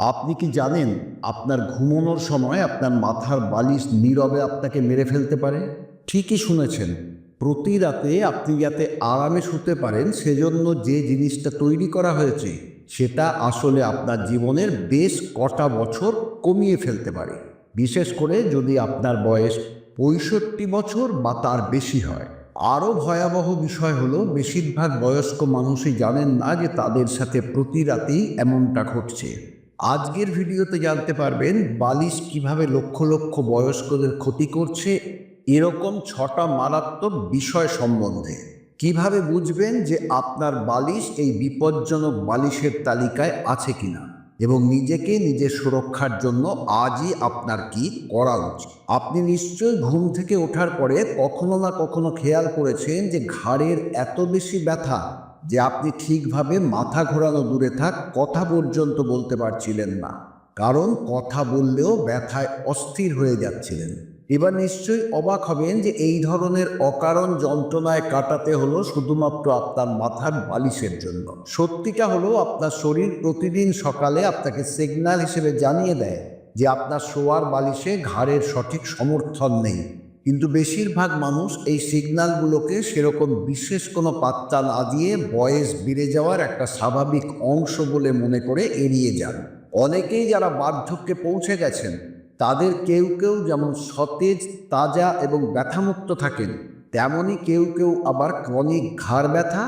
আপনি কি জানেন আপনার ঘুমানোর সময় আপনার মাথার বালিশ নীরবে আপনাকে মেরে ফেলতে পারে? ঠিকই শুনেছেন। প্রতি রাতে আপনি যাতে আরামে শুতে পারেন, সেজন্য যে জিনিসটা তৈরি করা হয়েছে, সেটা আসলে আপনার জীবনের বেশ কটা বছর কমিয়ে ফেলতে পারে। বিশেষ করে যদি আপনার বয়স পঁয়ষট্টি বছর বা তার বেশি হয়। আরও ভয়াবহ বিষয় হলো, বেশিরভাগ বয়স্ক মানুষই জানেন না যে তাদের সাথে প্রতি রাতেই এমনটা ঘটছে। আজকের ভিডিওতে জানতে পারবেন বালিশ কীভাবে লক্ষ লক্ষ বয়স্কদের ক্ষতি করছে, এরকম ছটা মারাত্মক বিষয় সম্বন্ধে। কীভাবে বুঝবেন যে আপনার বালিশ এই বিপজ্জনক বালিশের তালিকায় আছে কিনা? এবং নিজেকে নিজের সুরক্ষার জন্য আজই আপনার কি করা উচিত? আপনি নিশ্চয়ই ঘুম থেকে ওঠার পরে কখনো না কখনো খেয়াল করেছেন যে ঘাড়ের এত বেশি ব্যথা যে আপনি ঠিকভাবে মাথা ঘোরানো দূরে থাক, কথা পর্যন্ত বলতে পারছিলেন না। কারণ কথা বললেও ব্যথায় অস্থির হয়ে যাচ্ছিলেন। এবার নিশ্চয়ই অবাক হবেন যে এই ধরনের অকারণ যন্ত্রণায় কাটাতে হলো শুধুমাত্র আপনার মাথার বালিশের জন্য। সত্যিটা হলো আপনার শরীর প্রতিদিন সকালে আপনাকে সিগন্যাল হিসেবে জানিয়ে দেয় যে আপনার শোয়ার বালিশে ঘাড়ের সঠিক সমর্থন নেই। কিন্তু বেশিরভাগ মানুষ এই সিগন্যালগুলোকে সেরকম বিশেষ কোনো পাত্তা না দিয়ে বয়স বেড়ে যাওয়ার একটা স্বাভাবিক অংশ বলে মনে করে এড়িয়ে যান। অনেকেই যারা বার্ধক্যে পৌঁছে গেছেন, তাদের কেউ কেউ যেমন সতেজ, তাজা এবং ব্যথামুক্ত থাকেন তেমনই কেউ কেউ আবার ক্রনিক ঘাড় ব্যথা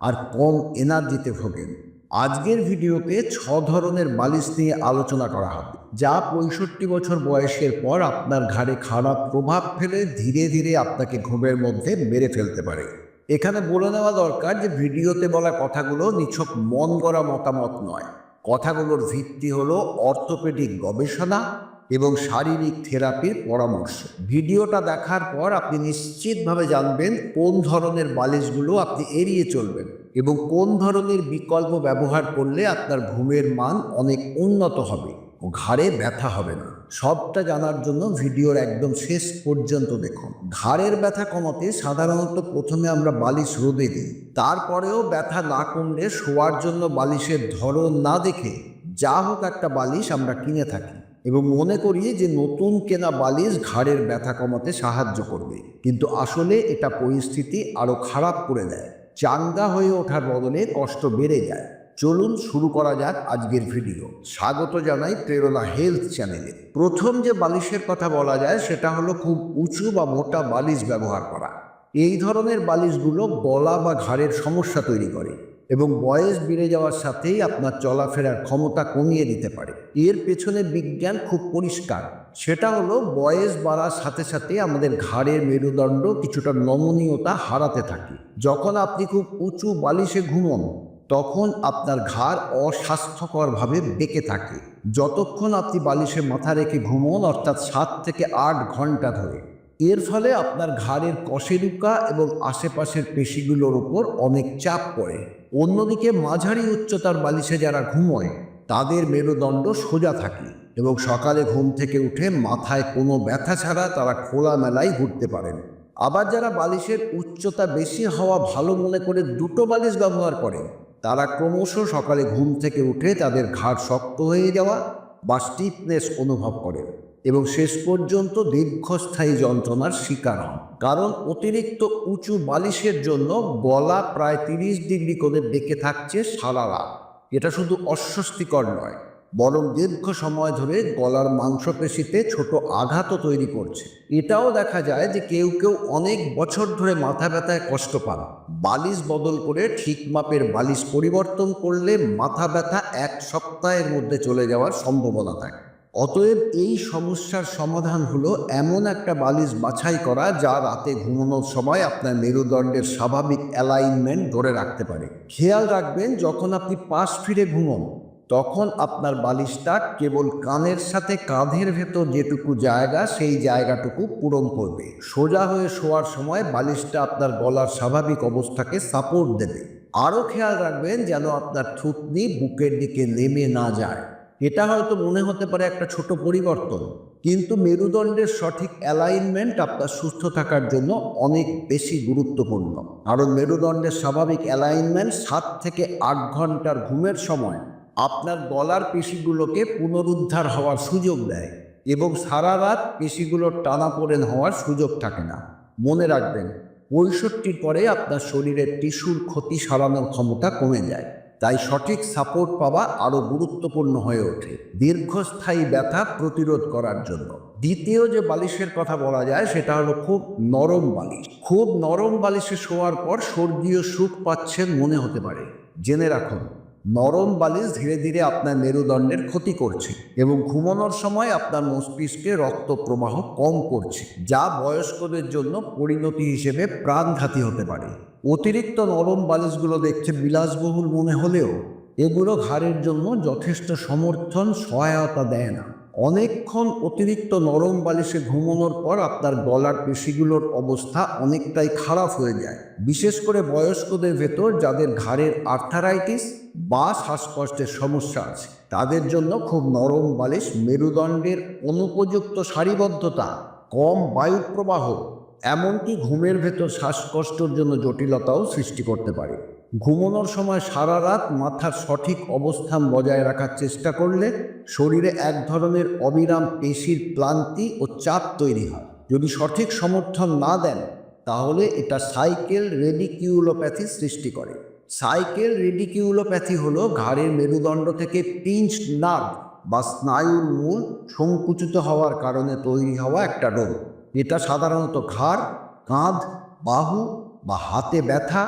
আর কম এনার্জিতে ভোগেন। আজকের ভিডিওতে ছ ধরনের বালিশ নিয়ে আলোচনা করা হবে, যা পঁয়ষট্টি বছর বয়সের পর আপনার ঘাড়ে খারাপ প্রভাব ফেলে ধীরে ধীরে আপনাকে ঘুমের মধ্যে মেরে ফেলতে পারে। এখানে বলে নেওয়া দরকার যে, ভিডিওতে বলা কথাগুলো নিছক মন গড়া মতামত নয়। কথাগুলোর ভিত্তি হলো অর্থোপেডিক গবেষণা এবং শারীরিক থেরাপির পরামর্শ। ভিডিওটা দেখার পর আপনি নিশ্চিতভাবে জানবেন কোন ধরনের বালিশগুলো আপনি এড়িয়ে চলবেন এবং কোন ধরনের বিকল্প ব্যবহার করলে আপনার ঘুমের মান অনেক উন্নত হবে ও ঘাড়ে ব্যথা হবে না। সবটা জানার জন্য ভিডিওর একদম শেষ পর্যন্ত দেখুন। ঘাড়ের ব্যথা কমাতে সাধারণত প্রথমে আমরা বালিশ রোদে দিই। তারপরেও ব্যথা না কমলে শোয়ার জন্য বালিশের ধরন না দেখে যা হোক একটা বালিশ আমরা কিনে থাকি। এবং মনে করি যে নতুন কেনা বালিশ ঘাড়ের ব্যথা কমাতে সাহায্য করবে। কিন্তু আসলে এটা পরিস্থিতি আরও খারাপ করে দেয়। চাঙ্গা হয়ে ওঠার বদলে কষ্ট বেড়ে যায়। চলুন শুরু করা যাক আজকের ভিডিও। স্বাগত জানাই প্রেরণা হেলথ চ্যানেলে প্রথম যে বালিশের কথা বলা যায় সেটা হলো খুব উঁচু বা মোটা বালিশ ব্যবহার করা। এই ধরনের বালিশগুলো গলা বা ঘাড়ের সমস্যা তৈরি করে। এবং বয়স বেড়ে যাওয়ার সাথেই আপনার চলাফেরার ক্ষমতা কমিয়ে দিতে পারে। এর পেছনে বিজ্ঞান খুব পরিষ্কার। সেটা হলো বয়স বাড়ার সাথে সাথে আমাদের ঘাড়ের মেরুদণ্ড কিছুটা নমনীয়তা হারাতে থাকে। যখন আপনি খুব উঁচু বালিশে ঘুমন, তখন আপনার ঘাড় অস্বাস্থ্যকরভাবে বেঁকে থাকে। যতক্ষণ আপনি বালিশে মাথা রেখে ঘুমন, অর্থাৎ সাত থেকে আট ঘণ্টা ধরে, এর ফলে আপনার ঘাড়ের কশেরুকা এবং আশেপাশের পেশিগুলোর উপর অনেক চাপ পড়ে। অন্যদিকে মাঝারি উচ্চতার বালিশে যারা ঘুমোয়, তাদের মেরুদণ্ড সোজা থাকে এবং সকালে ঘুম থেকে উঠে মাথায় কোনো ব্যথা ছাড়া তারা খোলামেলায় ঘুরতে পারেন। আবার যারা বালিশের উচ্চতা বেশি হওয়া ভালো মনে করে দুটো বালিশ ব্যবহার করে, তারা ক্রমশ সকালে ঘুম থেকে উঠে তাদের ঘাড় শক্ত হয়ে যাওয়া বা স্টিফনেস অনুভব করেন। এবং শেষ পর্যন্ত দীর্ঘস্থায়ী যন্ত্রণার শিকার হন। কারণ অতিরিক্ত উঁচু বালিশের জন্য গলা প্রায় তিরিশ ডিগ্রি করে বেঁকে থাকছে সারা রাত। এটা শুধু অস্বস্তিকর নয়, বরং দীর্ঘ সময় ধরে গলার মাংসপেশিতে ছোট আঘাতও তৈরি করছে। এটাও দেখা যায় যে কেউ কেউ অনেক বছর ধরে মাথা ব্যথায় কষ্ট পান। বালিশ বদল করে ঠিক মাপের বালিশ পরিবর্তন করলে মাথা ব্যথা এক সপ্তাহের মধ্যে চলে যাওয়ার সম্ভাবনা থাকে। অতএব এই সমস্যার সমাধান হলো এমন একটা বালিশ বাছাই করা যা রাতে ঘুমানোর সময় আপনার মেরুদণ্ডের স্বাভাবিক অ্যালাইনমেন্ট ধরে রাখতে পারে। খেয়াল রাখবেন, যখন আপনি পাশ ফিরে ঘুমন, তখন আপনার বালিশটা কেবল কানের সাথে কাঁধের ভেতর যেটুকু জায়গা, সেই জায়গাটুকু পূরণ করবে। সোজা হয়ে শোয়ার সময় বালিশটা আপনার গলার স্বাভাবিক অবস্থাকে সাপোর্ট দেবে। আরও খেয়াল রাখবেন যেন আপনার থুতনি বুকের দিকে নেমে না যায়। এটা হয়তো মনে হতে পারে একটা ছোট পরিবর্তন, কিন্তু মেরুদণ্ডের সঠিক অ্যালাইনমেন্ট আপনার সুস্থ থাকার জন্য অনেক বেশি গুরুত্বপূর্ণ। কারণ মেরুদণ্ডের স্বাভাবিক অ্যালাইনমেন্ট সাত থেকে আট ঘণ্টার ঘুমের সময় আপনার গলার পেশিগুলোকে পুনরুদ্ধার হওয়ার সুযোগ দেয় এবং সারা রাত পেশিগুলোর টানাপোড়েন হওয়ার সুযোগ থাকে না। মনে রাখবেন, পঁয়ষট্টির পরে আপনার শরীরের টিস্যুর ক্ষতি সারানোর ক্ষমতা কমে যায়। তাই সঠিক সাপোর্ট পাওয়া আরও গুরুত্বপূর্ণ হয়ে ওঠে। দীর্ঘস্থায়ী ব্যথা প্রতিরোধ করার জন্য। দ্বিতীয় যে বালিশের কথা বলা যায়, সেটা হলো খুব নরম বালিশ। খুব নরম বালিশে শোয়ার পর স্বর্গীয় সুখ পাচ্ছেন মনে হতে পারে। জেনে রাখুন নরম বালিশ ধীরে ধীরে আপনার মেরুদণ্ডের ক্ষতি করছে এবং ঘুমানোর সময় আপনার মস্তিষ্কে রক্ত প্রবাহ কম করছে, যা বয়স্কদের জন্য পরিণতি হিসেবে প্রাণঘাতী হতে পারে। অতিরিক্ত নরম বালিশগুলো দেখছে বিলাসবহুল মনে হলেও এগুলো ঘাড়ের জন্য যথেষ্ট সমর্থন, সহায়তা দেয় না। অনেকক্ষণ অতিরিক্ত নরম বালিশে ঘুমানোর পর আপনার গলার পেশিগুলোর অবস্থা অনেকটাই খারাপ হয়ে যায়। বিশেষ করে বয়স্কদের ভেতর যাদের ঘাড়ের আর্থারাইটিস বা শ্বাসকষ্টের সমস্যা আছে, তাদের জন্য খুব নরম বালিশ মেরুদণ্ডের অনুপযুক্ত সারিবদ্ধতা, কম বায়ু প্রবাহ এমনকি ঘুমের ভেতর শ্বাসকষ্টর জন্য জটিলতাও সৃষ্টি করতে পারে। ঘুমানোর সময় সারা রাত মাথার সঠিক অবস্থান বজায় রাখার চেষ্টা করলে শরীরে এক ধরনের অবিরাম পেশির ক্লান্তি ও চাপ তৈরি হয়। যদি সঠিক সমর্থন না দেন, তাহলে এটা সাইকেল রেডিকিউলোপ্যাথি সৃষ্টি করে। সাইকেল রেডিকিউলোপ্যাথি হলো ঘাড়ের মেরুদণ্ড থেকে পিঞ্চ নার্ভ বা স্নায়ুর মূল সংকুচিত হওয়ার কারণে তৈরি হওয়া একটা রোগ। এটা সাধারণত ঘাড়, কাঁধ, বাহু বা হাতে ব্যথা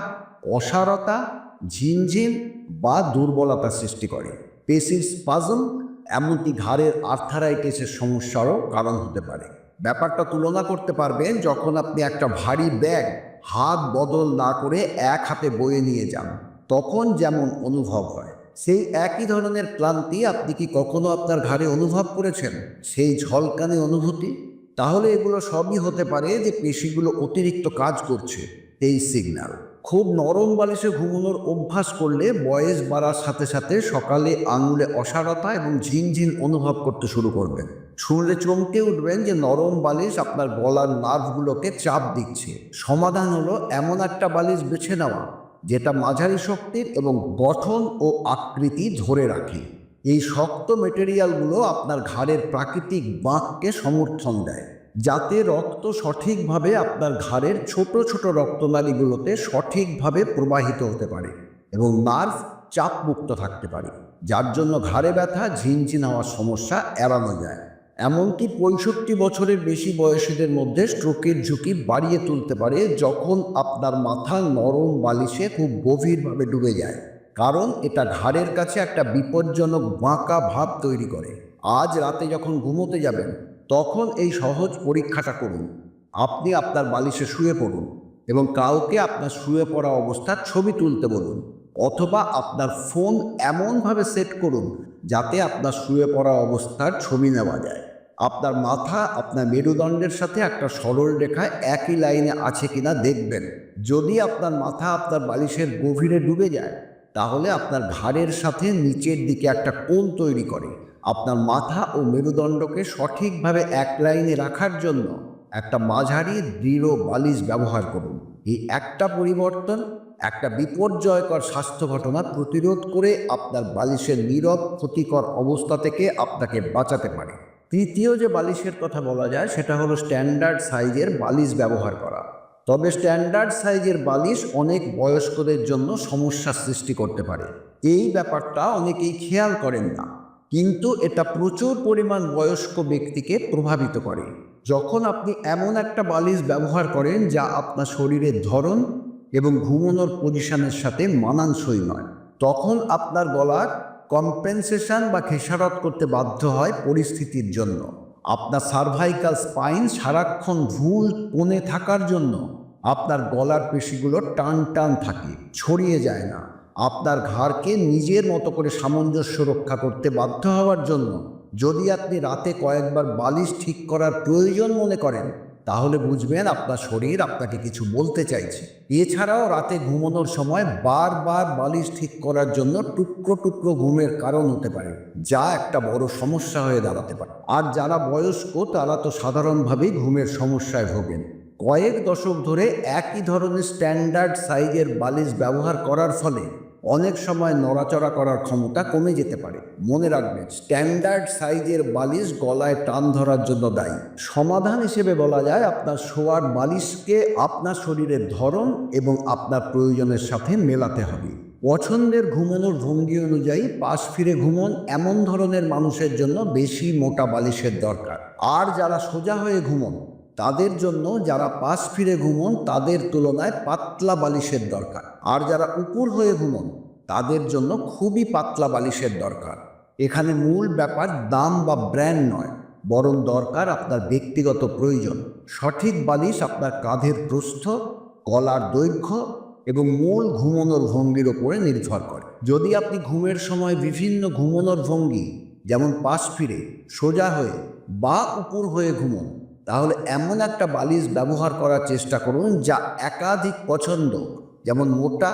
অসারতা, ঝিনঝিন বা দুর্বলতা সৃষ্টি করে। পেশির স্পাজম এমনকি ঘাড়ের আর্থারাইটিসের সমস্যারও কারণ হতে পারে। ব্যাপারটা তুলনা করতে পারবেন যখন আপনি একটা ভারী ব্যাগ হাত বদল না করে এক হাতে বয়ে নিয়ে যান। তখন যেমন অনুভব হয়। সেই একই ধরনের ক্লান্তি আপনি কি কখনো আপনার ঘাড়ে অনুভব করেছেন? সেই ঝলকানি অনুভূতি? তাহলে এগুলো সবই হতে পারে যে পেশিগুলো অতিরিক্ত কাজ করছে এই সিগন্যাল। খুব নরম বালিশে ঘুমানোর অভ্যাস করলে বয়স বাড়ার সাথে সাথে সকালে আঙুলে অসারতা এবং ঝিনঝিন অনুভব করতে শুরু করবেন শুনলে চমকে উঠবেন যে নরম বালিশ আপনার গলার নার্ভগুলোকে চাপ দিচ্ছে। সমাধান হলো এমন একটা বালিশ বেছে নেওয়া, যেটা মাঝারি শক্তির এবং গঠন ও আকৃতি ধরে রাখে। এই শক্ত মেটেরিয়ালগুলো আপনার ঘাড়ের প্রাকৃতিক বাঁককে সমর্থন দেয়। যাতে রক্ত সঠিকভাবে আপনার ঘাড়ের ছোট ছোট রক্তনালীগুলোতে সঠিকভাবে প্রবাহিত হতে পারে এবং নার্ভ চাপমুক্ত থাকতে পারে, যার জন্য ঘাড়ে ব্যথা, ঝিনঝিন হওয়ার সমস্যা এড়ানো যায়। এমনকি পঁয়ষট্টি বছরের বেশি বয়সীদের মধ্যে স্ট্রোকের ঝুঁকি বাড়িয়ে তুলতে পারে যখন আপনার মাথা নরম বালিশে খুব গভীরভাবে ডুবে যায়। কারণ এটা ঘাড়ের কাছে একটা বিপজ্জনক বাঁকা ভাব তৈরি করে। আজ রাতে যখন ঘুমোতে যাবেন তখন এই সহজ পরীক্ষাটা করুন। আপনি আপনার বালিশে শুয়ে পড়ুন এবং কাউকে আপনার শুয়ে পড়া অবস্থার ছবি তুলতে বলুন অথবা আপনার ফোন এমনভাবে সেট করুন যাতে আপনার শুয়ে পড়া অবস্থার ছবি নেওয়া যায়। আপনার মাথা আপনার মেরুদণ্ডের সাথে একটা সরল রেখায় একই লাইনে আছে কিনা দেখবেন। যদি আপনার মাথা আপনার বালিশের গভীরে ডুবে যায়, তাহলে আপনার ঘাড়ের সাথে নিচের দিকে একটা কোণ তৈরি করে। আপনার মাথা ও মেরুদণ্ডকে সঠিকভাবে এক লাইনে রাখার জন্য একটা মাঝারি দৃঢ় বালিশ ব্যবহার করুন। এই একটা পরিবর্তন, একটা বিপর্যয়কর স্বাস্থ্য ঘটনা প্রতিরোধ করে আপনার বালিশের নীরব, ক্ষতিকর অবস্থা থেকে আপনাকে বাঁচাতে পারে। তৃতীয় যে বালিশের কথা বলা যায়, সেটা হলো স্ট্যান্ডার্ড সাইজের বালিশ ব্যবহার করা। তবে স্ট্যান্ডার্ড সাইজের বালিশ অনেক বয়স্কদের জন্য সমস্যা সৃষ্টি করতে পারে। এই ব্যাপারটা অনেকেই খেয়াল করেন না। কিন্তু এটা প্রচুর পরিমাণ বয়স্ক ব্যক্তিকে প্রভাবিত করে। যখন আপনি এমন একটা বালিশ ব্যবহার করেন যা আপনার শরীরের ধরন এবং ঘুমানোর পজিশনের সাথে মানানসই নয়, তখন আপনার গলার কম্পেনসেশন বা খেসারত করতে বাধ্য হয় পরিস্থিতির জন্য। আপনার সার্ভাইকাল স্পাইন সারাক্ষণ ভুল কোণে থাকার জন্য আপনার গলার পেশিগুলো টান টান থাকে, ছড়িয়ে যায় না। আপনার ঘাড়কে নিজের মতো করে সামঞ্জস্য রক্ষা করতে বাধ্য হওয়ার জন্য যদি আপনি রাতে কয়েকবার বালিশ ঠিক করার প্রয়োজন মনে করেন, তাহলে বুঝবেন আপনার শরীর আপনাকে কিছু বলতে চাইছে। এছাড়াও রাতে ঘুমানোর সময় বারবার বালিশ ঠিক করার জন্য টুকরো টুকরো ঘুমের কারণ হতে পারে, যা একটা বড় সমস্যা হয়ে দাঁড়াতে পারে। আর যারা বয়স্ক, তারা তো সাধারণভাবেই ঘুমের সমস্যায় ভোগেন। কয়েক দশক ধরে একই ধরনের স্ট্যান্ডার্ড সাইজের বালিশ ব্যবহার করার ফলে অনেক সময় নড়াচড়া করার ক্ষমতা কমে যেতে পারে। মনে রাখবেন, স্ট্যান্ডার্ড সাইজের বালিশ গলায় টান ধরার জন্য দায়ী। সমাধান হিসেবে বলা যায়, আপনার শোয়ার বালিশকে আপনার শরীরের ধরন এবং আপনার প্রয়োজনের সাথে মেলাতে হবে। পছন্দের ঘুমানোর ভঙ্গি অনুযায়ী পাশ ফিরে ঘুমন এমন ধরনের মানুষের জন্য বেশি মোটা বালিশের দরকার। আর যারা সোজা হয়ে ঘুমন তাদের জন্য যারা পাশ ফিরে ঘুমন, তাদের তুলনায় পাতলা বালিশের দরকার। আর যারা উপর হয়ে ঘুমন, তাদের জন্য খুবই পাতলা বালিশের দরকার। এখানে মূল ব্যাপার দাম বা ব্র্যান্ড নয়, বরং দরকার আপনার ব্যক্তিগত প্রয়োজন। সঠিক বালিশ আপনার কাঁধের প্রস্থ গলার দৈর্ঘ্য এবং মূল ঘুমানোর ভঙ্গির ওপরে নির্ভর করে। যদি আপনি ঘুমের সময় বিভিন্ন ঘুমানোর ভঙ্গি, যেমন পাশ ফিরে, সোজা হয়ে বা উপর হয়ে ঘুমন তাহলে এমন একটা বালিশ ব্যবহার করার চেষ্টা করুন যা একাধিক পছন্দ, যেমন মোটা,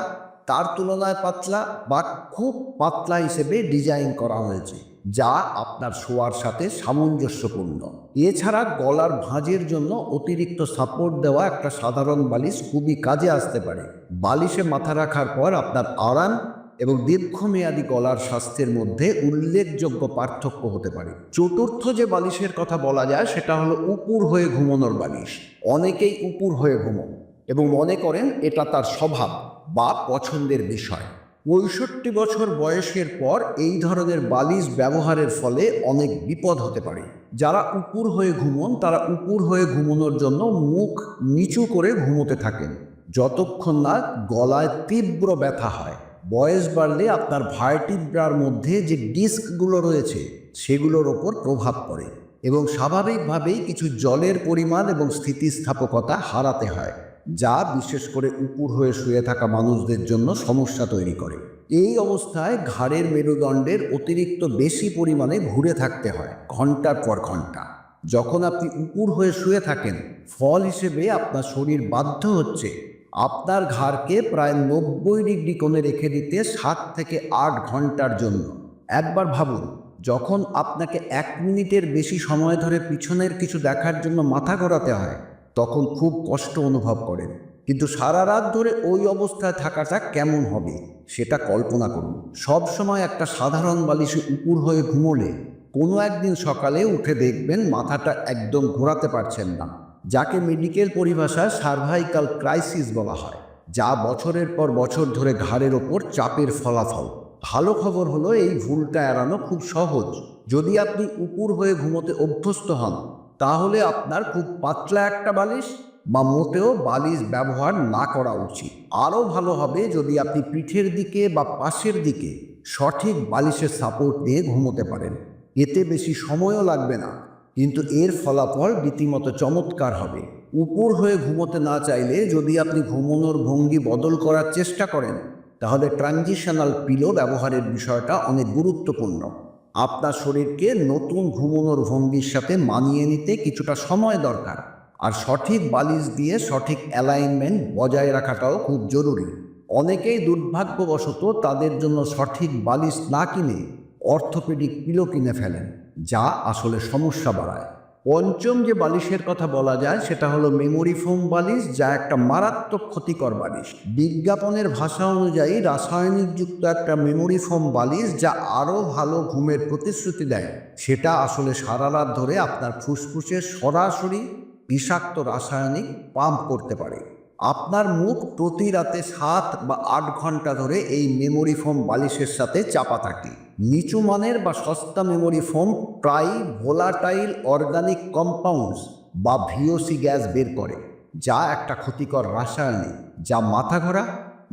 তার তুলনায় পাতলা বা খুব পাতলা হিসেবে ডিজাইন করা হয়েছে, যা আপনার শোয়ার সাথে সামঞ্জস্যপূর্ণ। এছাড়া গলার ভাঁজের জন্য অতিরিক্ত সাপোর্ট দেওয়া একটা সাধারণ বালিশ খুবই কাজে আসতে পারে। বালিশে মাথা রাখার পর আপনার আরাম এবং দীর্ঘমেয়াদী গলার স্বাস্থ্যের মধ্যে উল্লেখযোগ্য পার্থক্য হতে পারে। চতুর্থ যে বালিশের কথা বলা যায়, সেটা হলো উপুর হয়ে ঘুমানোর বালিশ। অনেকেই উপুর হয়ে ঘুমন এবং মনে করেন এটা তার স্বভাব বা পছন্দের বিষয়। পঁয়ষট্টি বছর বয়সের পর এই ধরনের বালিশ ব্যবহারের ফলে অনেক বিপদ হতে পারে। যারা উপুর হয়ে ঘুমন, তারা উপুর হয়ে ঘুমানোর জন্য মুখ নিচু করে ঘুমোতে থাকেন, যতক্ষণ না গলায় তীব্র ব্যথা হয়। বয়স বাড়লে আপনার ভার্টিব্রার মধ্যে যে ডিস্কগুলো রয়েছে, সেগুলোর ওপর প্রভাব পড়ে এবং স্বাভাবিকভাবেই কিছু জলের পরিমাণ এবং স্থিতিস্থাপকতা হারাতে হয়, যা বিশেষ করে উপুর হয়ে শুয়ে থাকা মানুষদের জন্য সমস্যা তৈরি করে। এই অবস্থায় ঘাড়ের মেরুদণ্ডের অতিরিক্ত বেশি পরিমাণে ঘুরে থাকতে হয়, ঘণ্টার পর ঘণ্টা। যখন আপনি উপুর হয়ে শুয়ে থাকেন, ফল হিসেবে আপনার শরীর বাধ্য হচ্ছে আপনার ঘাড়কে প্রায় নব্বই ডিগ্রি কোণে রেখে দিতে সাত থেকে আট ঘণ্টার জন্য। একবার ভাবুন, যখন আপনাকে এক মিনিটের বেশি সময় ধরে পিছনের কিছু দেখার জন্য মাথা ঘোরাতে হয়, তখন খুব কষ্ট অনুভব করেন। কিন্তু সারা রাত ধরে ওই অবস্থায় থাকাটা কেমন হবে, সেটা কল্পনা করুন। সব সময় একটা সাধারণ বালিশে উপুর হয়ে ঘুমোলে, কোনো একদিন সকালে উঠে দেখবেন মাথাটা একদম ঘোরাতে পারছেন না। যাকে মেডিকেল পরিভাষায় সার্ভাইকাল ক্রাইসিস বলা হয়, যা বছরের পর বছর ধরে ঘাড়ের ওপর চাপের ফলাফল। ভালো খবর হলো এই ভুলটা এড়ানো খুব সহজ। যদি আপনি উপুর হয়ে ঘুমোতে অভ্যস্ত হন, তাহলে আপনার খুব পাতলা একটা বালিশ বা মোটেও বালিশ ব্যবহার না করা উচিত। আরও ভালো হবে যদি আপনি পিঠের দিকে বা পাশের দিকে সঠিক বালিশের সাপোর্ট নিয়ে ঘুমোতে পারেন। এতে বেশি সময়ও লাগবে না। কিন্তু এর ফলাফল রীতিমতো চমৎকার হবে। উপর হয়ে ঘুমোতে না চাইলে যদি আপনি ঘুমানোর ভঙ্গি বদল করার চেষ্টা করেন, তাহলে ট্রানজিশনাল পিলো ব্যবহারের বিষয়টা অনেক গুরুত্বপূর্ণ। আপনার শরীরকে নতুন ঘুমানোর ভঙ্গির সাথে মানিয়ে নিতে কিছুটা সময় দরকার। আর সঠিক বালিশ দিয়ে সঠিক অ্যালাইনমেন্ট বজায় রাখাটাও খুব জরুরি। অনেকেই দুর্ভাগ্যবশত তাদের জন্য সঠিক বালিশ না কিনে অর্থোপেডিক পিলো কিনে ফেলেন। যা আসলে সমস্যা বাড়ায়। পঞ্চম যে বালিশের কথা বলা যায়, সেটা হলো মেমোরি ফোম বালিশ, যা একটা মারাত্মক ক্ষতিকর বালিশ। বিজ্ঞাপনের ভাষা অনুযায়ী রাসায়নিকযুক্ত একটা মেমোরি ফোম বালিশ, যা আরও ভালো ঘুমের প্রতিশ্রুতি দেয়। সেটা আসলে সারা রাত ধরে আপনার ফুসফুসে সরাসরি বিষাক্ত রাসায়নিক পাম্প করতে পারে। আপনার মুখ প্রতি রাতে সাত বা আট ঘণ্টা ধরে এই মেমোরি ফোম বালিশের সাথে চাপা থাকে। নিচু মানের বা সস্তা মেমোরি ফোম প্রায় ভোলাটাইল অর্গানিক কম্পাউন্ডস বা ভিওসি গ্যাস বের করে, যা একটা ক্ষতিকর রাসায়নিক, যা মাথা ঘোরা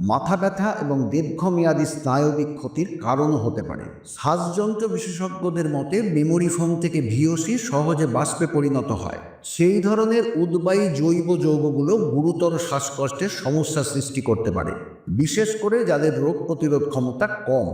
মাথা ব্যথা এবং দীর্ঘমেয়াদী স্নায়বিক ক্ষতির কারণও হতে পারে। শ্বাসযন্ত্র বিশেষজ্ঞদের মতে, মেমোরি ফোম থেকে ভিওসি সহজে বাষ্পে পরিণত হয়। সেই ধরনের উদ্বায়ী জৈব যৌগগুলো গুরুতর শ্বাসকষ্টের সমস্যা সৃষ্টি করতে পারে, বিশেষ করে যাদের রোগ প্রতিরোধ ক্ষমতা কম।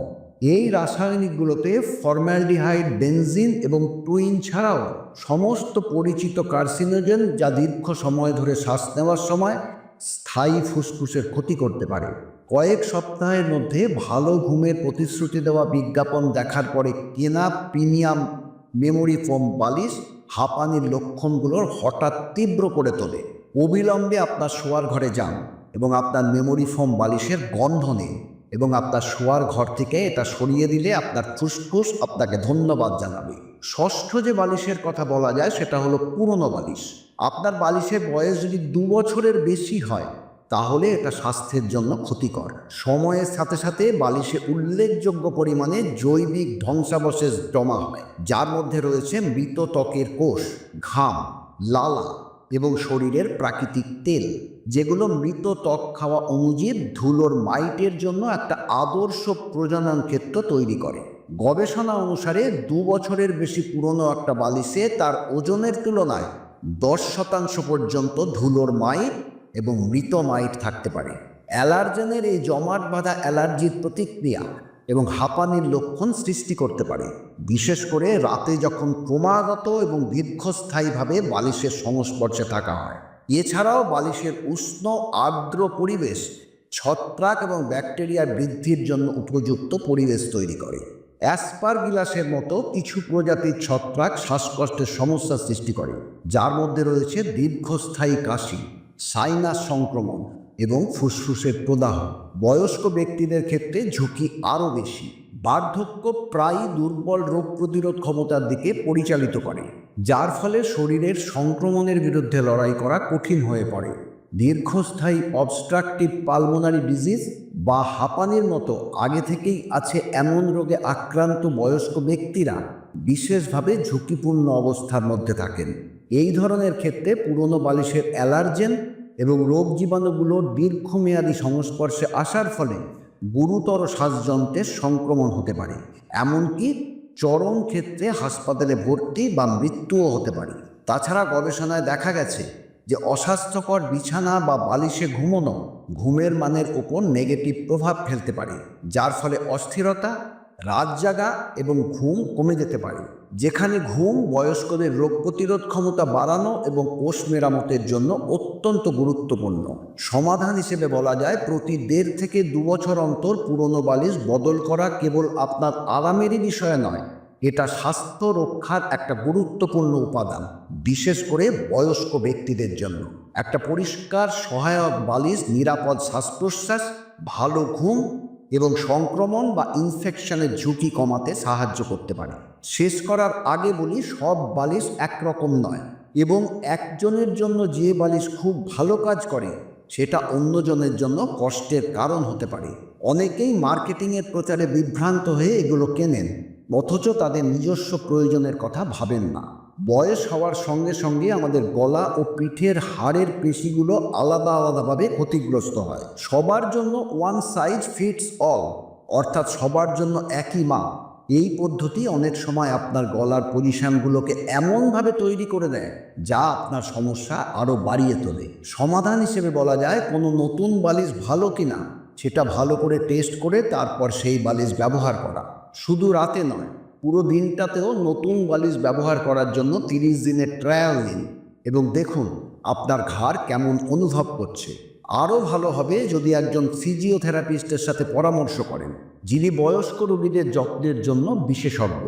এই রাসায়নিকগুলোতে ফর্ম্যালডিহাইড বেনজিন এবং টুইন ছাড়াও সমস্ত পরিচিত কার্সিনোজেন যা দীর্ঘ সময় ধরে শ্বাস নেওয়ার সময় স্থায়ী ফুসফুসের ক্ষতি করতে পারে। কয়েক সপ্তাহের মধ্যে ভালো ঘুমের প্রতিশ্রুতি দেওয়া বিজ্ঞাপন দেখার পরে কেনা প্রিমিয়াম মেমোরি ফোম বালিশ হাঁপানির লক্ষণগুলোর হঠাৎ তীব্র করে তোলে। অবিলম্বে আপনার শোয়ার ঘরে যান এবং আপনার মেমোরি ফোম বালিশের গন্ধ নিন এবং আপনার শোয়ার ঘর থেকে এটা সরিয়ে দিলে আপনার ফুসফুস আপনাকে ধন্যবাদ জানাবে। ষষ্ঠ যে বালিশের কথা বলা যায়, সেটা হলো পুরনো বালিশ। আপনার বালিশের বয়স যদি দু বছরের বেশি হয়, তাহলে এটা স্বাস্থ্যের জন্য ক্ষতিকর। সময়ের সাথে সাথে বালিশে উল্লেখযোগ্য পরিমাণে জৈবিক ধ্বংসাবশেষ জমা হয়, যার মধ্যে রয়েছে মৃত ত্বকের কোষ, ঘাম, লালা এবং শরীরের প্রাকৃতিক তেল। যেগুলো মৃত ত্বক খাওয়া অনুজীব ধুলোর মাইটের জন্য একটা আদর্শ প্রজনন ক্ষেত্র তৈরি করে। গবেষণা অনুসারে দু বছরের বেশি পুরনো একটা বালিশে তার ওজনের তুলনায় দশ শতাংশ পর্যন্ত ধুলোর মাইট এবং মৃত মাইট থাকতে পারে। অ্যালার্জেনের এই জমাট বাঁধা অ্যালার্জির প্রতিক্রিয়া এবং হাঁপানির লক্ষণ সৃষ্টি করতে পারে। বিশেষ করে রাতে যখন ক্রমাগত এবং দীর্ঘস্থায়ীভাবে বালিশের সংস্পর্শে থাকা হয়। এছাড়াও বালিশের উষ্ণ, আর্দ্র পরিবেশ ছত্রাক এবং ব্যাকটেরিয়ার বৃদ্ধির জন্য উপযুক্ত পরিবেশ তৈরি করে। অ্যাসপার গিলাসের মতো কিছু প্রজাতির ছত্রাক শ্বাসকষ্টের সমস্যা সৃষ্টি করে, যার মধ্যে রয়েছে দীর্ঘস্থায়ী কাশি, সাইনাস সংক্রমণ এবং ফুসফুসের প্রদাহ। বয়স্ক ব্যক্তিদের ক্ষেত্রে ঝুঁকি আরও বেশি। বার্ধক্য প্রায় দুর্বল রোগ প্রতিরোধ ক্ষমতার দিকে পরিচালিত করে, যার ফলে শরীরের সংক্রমণের বিরুদ্ধে লড়াই করা কঠিন হয়ে পড়ে। দীর্ঘস্থায়ী অবস্ট্রাকটিভ পালমোনারি ডিজিজ বা হাঁপানির মতো আগে থেকেই আছে এমন রোগে আক্রান্ত বয়স্ক ব্যক্তিরা বিশেষভাবে ঝুঁকিপূর্ণ অবস্থার মধ্যে থাকেন। এই ধরনের ক্ষেত্রে পুরনো বালিশের অ্যালার্জেন এবং রোগ জীবাণুগুলোর দীর্ঘমেয়াদী সংস্পর্শে আসার ফলে গুরুতর শ্বাসযন্ত্রের সংক্রমণ হতে পারে, এমনকি চরম ক্ষেত্রে হাসপাতালে ভর্তি বা মৃত্যুও হতে পারে। তাছাড়া গবেষণায় দেখা গেছে যে অস্বাস্থ্যকর বিছানা বা বালিশে ঘুমানো ঘুমের মানের ওপর নেগেটিভ প্রভাব ফেলতে পারে, যার ফলে অস্থিরতা, রাত জাগা এবং ঘুম কমে যেতে পারে। যেখানে ঘুম বয়স্কদের রোগ প্রতিরোধ ক্ষমতা বাড়ানো এবং কোষ মেরামতের জন্য অত্যন্ত গুরুত্বপূর্ণ। সমাধান হিসেবে বলা যায়, প্রতি দেড় থেকে দু বছর অন্তর পুরনো বালিশ বদল করা কেবল আপনার আরামেরই বিষয় নয় এটা স্বাস্থ্য রক্ষার একটা গুরুত্বপূর্ণ উপাদান, বিশেষ করে বয়স্ক ব্যক্তিদের জন্য। একটা পরিষ্কার, সহায়ক বালিশ, নিরাপদ শ্বাস প্রশ্বাস ভালো ঘুম এবং সংক্রমণ বা ইনফেকশনের ঝুঁকি কমাতে সাহায্য করতে পারে। শেষ করার আগে বলি, সব বালিশ একরকম নয় এবং একজনের জন্য যে বালিশ খুব ভালো কাজ করে, সেটা অন্যজনের জন্য কষ্টের কারণ হতে পারে। অনেকেই মার্কেটিংয়ের প্রচারে বিভ্রান্ত হয়ে এগুলো কেনেন। অথচ তাদের নিজস্ব প্রয়োজনের কথা ভাবেন না। বয়স হওয়ার সঙ্গে সঙ্গে আমাদের গলা ও পিঠের হাড়ের পেশিগুলো আলাদা আলাদাভাবে ক্ষতিগ্রস্ত হয়। সবার জন্য ওয়ান সাইজ ফিটস অল অর্থাৎ সবার জন্য একই মা। এই পদ্ধতি অনেক সময় আপনার গলার পজিশনগুলোকে এমনভাবে তৈরি করে দেয়, যা আপনার সমস্যা আরও বাড়িয়ে তোলে। সমাধান হিসেবে বলা যায়, কোনো নতুন বালিশ ভালো কিনা, সেটা ভালো করে টেস্ট করে তারপর সেই বালিশ ব্যবহার করা। শুধু রাতে নয়, পুরো দিনটাতেও নতুন বালিশ ব্যবহার করার জন্য তিরিশ দিনের ট্রায়াল নিন। এবং দেখুন আপনার ঘাড় কেমন অনুভব করছে। আরও ভালো হবে যদি একজন ফিজিওথেরাপিস্টের সাথে পরামর্শ করেন, যিনি বয়স্ক রোগীদের যত্নের জন্য বিশেষজ্ঞ।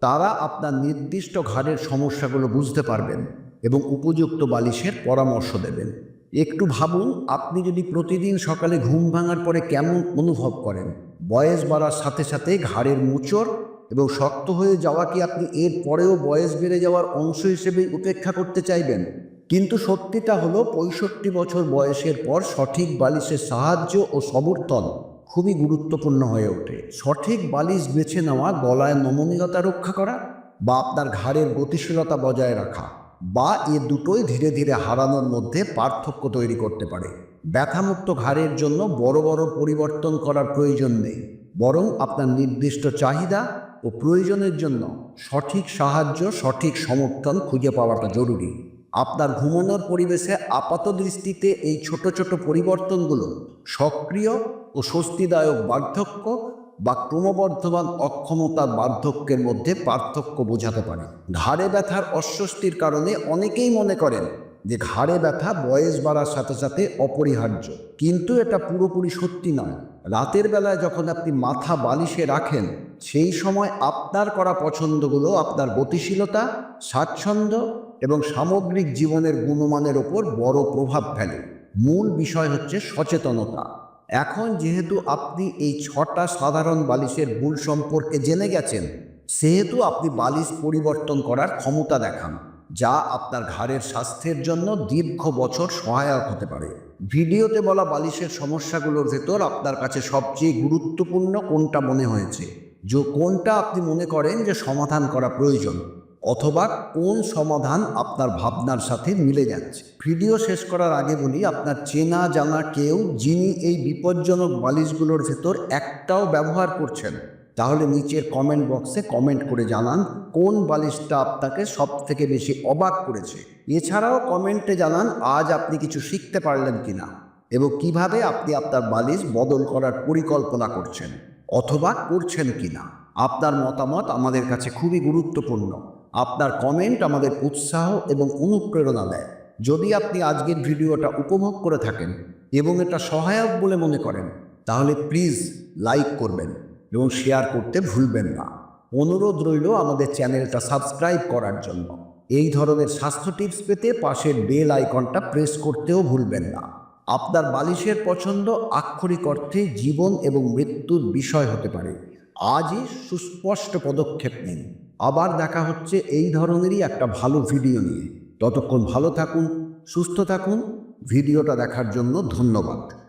তারা আপনার নির্দিষ্ট ঘাড়ের সমস্যাগুলো বুঝতে পারবেন এবং উপযুক্ত বালিশের পরামর্শ দেবেন। একটু ভাবুন, আপনি যদি প্রতিদিন সকালে ঘুম ভাঙার পরে কেমন অনুভব করেন? বয়স বাড়ার সাথে সাথে ঘাড়ের মুচড় এবং শক্ত হয়ে যাওয়া কি আপনি এর পরেও বয়স বেড়ে যাওয়ার অংশ হিসেবেই উপেক্ষা করতে চাইবেন? কিন্তু সত্যিটা হলো, পঁয়ষট্টি বছর বয়সের পর সঠিক বালিশের সাহায্য ও সমর্থন খুবই গুরুত্বপূর্ণ হয়ে ওঠে। সঠিক বালিশ বেছে নেওয়া, গলায় নমনীয়তা রক্ষা করা বা আপনার ঘাড়ের গতিশীলতা বজায় রাখা। বা এ দুটোই ধীরে ধীরে হারানোর মধ্যে পার্থক্য তৈরি করতে পারে। ব্যথামুক্ত ঘাড়ের জন্য বড় বড় পরিবর্তন করার প্রয়োজন নেই। বরং আপনার নির্দিষ্ট চাহিদা ও প্রয়োজনের জন্য সঠিক সাহায্য, সঠিক সমর্থন খুঁজে পাওয়াটা জরুরি। আপনার ঘুমানোর পরিবেশে আপাত দৃষ্টিতে এই ছোট ছোট পরিবর্তনগুলো সক্রিয় ও স্বস্তিদায়ক বার্ধক্য বা ক্রমবর্ধমান অক্ষমতার বার্ধক্যের মধ্যে পার্থক্য বোঝাতে পারে। ঘাড়ে ব্যথার অস্বস্তির কারণে অনেকেই মনে করেন যে ঘাড়ে ব্যথা বয়স বাড়ার সাথে সাথে অপরিহার্য। কিন্তু এটা পুরোপুরি সত্যি নয়। রাতের বেলায় যখন আপনি মাথা বালিশে রাখেন, সেই সময় আপনার করা পছন্দগুলো, আপনার গতিশীলতা, স্বাচ্ছন্দ্য এবং সামগ্রিক জীবনের গুণমানের ওপর বড় প্রভাব ফেলে। মূল বিষয় হচ্ছে সচেতনতা। এখন যেহেতু আপনি এই ছটা সাধারণ বালিশের ভুল সম্পর্কে জেনে গেছেন, সেহেতু আপনি বালিশ পরিবর্তন করার ক্ষমতা দেখান, যা আপনার ঘাড়ের স্বাস্থ্যের জন্য দীর্ঘ বছর সহায়ক হতে পারে। ভিডিওতে বলা বালিশের সমস্যাগুলোর ভেতর আপনার কাছে সবচেয়ে গুরুত্বপূর্ণ কোনটা মনে হয়েছে? যে কোনটা আপনি মনে করেন যে সমাধান করা প্রয়োজন? অথবা কোন সমাধান আপনার ভাবনার সাথে মিলে যাচ্ছে? ভিডিও শেষ করার আগে বলি, আপনার চেনা জানা কেউ যিনি এই বিপজ্জনক বালিশগুলোর ভেতর একটাও ব্যবহার করছেন, তাহলে নিচের কমেন্ট বক্সে কমেন্ট করে জানান কোন বালিশটা আপনাকে সব থেকে বেশি অবাক করেছে। এছাড়াও কমেন্টে জানান, আজ আপনি কিছু শিখতে পারলেন কিনা এবং কীভাবে আপনি আপনার বালিশ বদল করার পরিকল্পনা করছেন অথবা করছেন কিনা। আপনার মতামত আমাদের কাছে খুবই গুরুত্বপূর্ণ। আপনার কমেন্ট আমাদের উৎসাহ এবং অনুপ্রেরণা দেয়। যদি আপনি আজকের ভিডিওটা উপভোগ করে থাকেন এবং এটা সহায়ক বলে মনে করেন, তাহলে প্লিজ লাইক করবেন এবং শেয়ার করতে ভুলবেন না। অনুরোধ রইল আমাদের চ্যানেলটা সাবস্ক্রাইব করার জন্য। এই ধরনের স্বাস্থ্য টিপস পেতে পাশের বেল আইকনটা প্রেস করতেও ভুলবেন না। আপনার বালিশের পছন্দ আক্ষরিক অর্থে জীবন এবং মৃত্যুর বিষয় হতে পারে। আজই সুস্পষ্ট পদক্ষেপ নিন। আবার দেখা হচ্ছে এই ধরনেরই একটা ভালো ভিডিও নিয়ে। ততক্ষণ ভালো থাকুন, সুস্থ থাকুন। ভিডিওটা দেখার জন্য ধন্যবাদ।